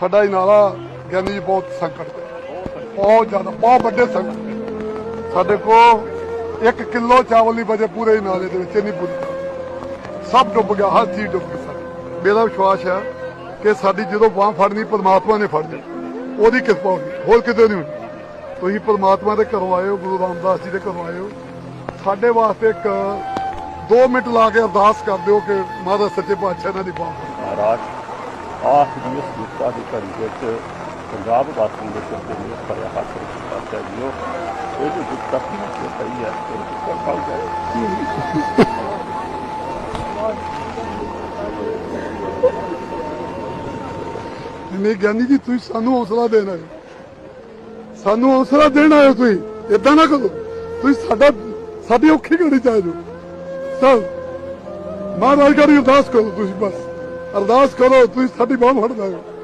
ਸਾਡਾ ਹੀ ਨਾਲਾ ਗਿਆਨੀ ਜੀ ਬਹੁਤ ਸੰਕਟ ਬਹੁਤ ਜ਼ਿਆਦਾ, ਬਹੁਤ ਵੱਡੇ ਸੰਕਟ ਸਾਡੇ ਕੋਲ 1 ਕਿਲੋ ਚਾਵਲ ਨਹੀਂ ਬਚੇ ਪੂਰੇ ਹੀ ਨਾਲੇ ਦੇ ਵਿੱਚ ਨਹੀਂ ਪੂਰੀ ਸਭ ਡੁੱਬ ਗਿਆ, ਹਰ ਚੀਜ਼ ਡੁੱਬ ਗਈ ਸਾਡੀ। ਮੇਰਾ ਵਿਸ਼ਵਾਸ ਹੈ ਕਿ ਸਾਡੀ ਜਦੋਂ ਬਾਹ ਫੜਨੀ, ਪਰਮਾਤਮਾ ਨੇ ਫੜਨੀ ਉਹਦੀ ਕਿਰਪਾ ਹੋਣੀ ਹੋਰ ਕਿਤੇ ਨਹੀਂ ਹੋਣੀ। ਤੁਸੀਂ ਪਰਮਾਤਮਾ ਦੇ ਘਰੋਂ ਆਏ ਹੋ, ਗੁਰੂ ਰਾਮਦਾਸ ਜੀ ਦੇ ਘਰੋਂ ਆਏ ਹੋ। ਸਾਡੇ ਵਾਸਤੇ ਇੱਕ 2 ਮਿੰਟ ਲਾ ਕੇ ਅਰਦਾਸ ਕਰ ਦਿਓ ਕਿ ਮਹਾਰਾਜ ਸੱਚੇ ਪਾਤਸ਼ਾਹ ਇਹਨਾਂ ਦੀ ਬਾਹ ਫੜੇ। ਮਹਾਰਾਜ। ਆਖਰੀ ਇਸ ਦੀ ਘੜੀ ਵਿੱਚ ਪੰਜਾਬ ਵਾਸੀਆਂ ਦੇ ਸਿਰ ਤੇ ਮੇਰ ਭਰਿਆ ਹੱਥ ਵਿੱਚ ਪਾਤਸ਼ਾਹ ਜੀਓ ਇਹ ਜੋ ਦੁੱਖ ਤੇ ਪਈ ਹੈ ਇਹ ਸਰਕਾਲ ਜਾਏ ਨਹੀਂ ਗਿਆਨੀ ਜੀ ਤੁਸੀਂ ਸਾਨੂੰ ਹੌਸਲਾ ਦੇਣਾ ਹੈ ਸਾਨੂੰ ਹੌਸਲਾ ਦੇਣਾ ਹੈ ਤੁਸੀਂ ਇਦਾਂ ਨਾ ਕਰੋ ਤੁਸੀਂ ਸਾਡਾ ਸਾਡੀ ਔਖੀ ਘੜੀ ਚ ਆ ਜਾਓ ਸਭ ਮਹਾਰਾਜ ਕਰੀ ਅਰਦਾਸ ਕਰੋ ਤੁਸੀਂ ਬਸ ਅਰਦਾਸ ਕਰੋ ਤੁਸੀਂ ਸਾਡੀ ਬਾਹ ਫੜ ਹੋ।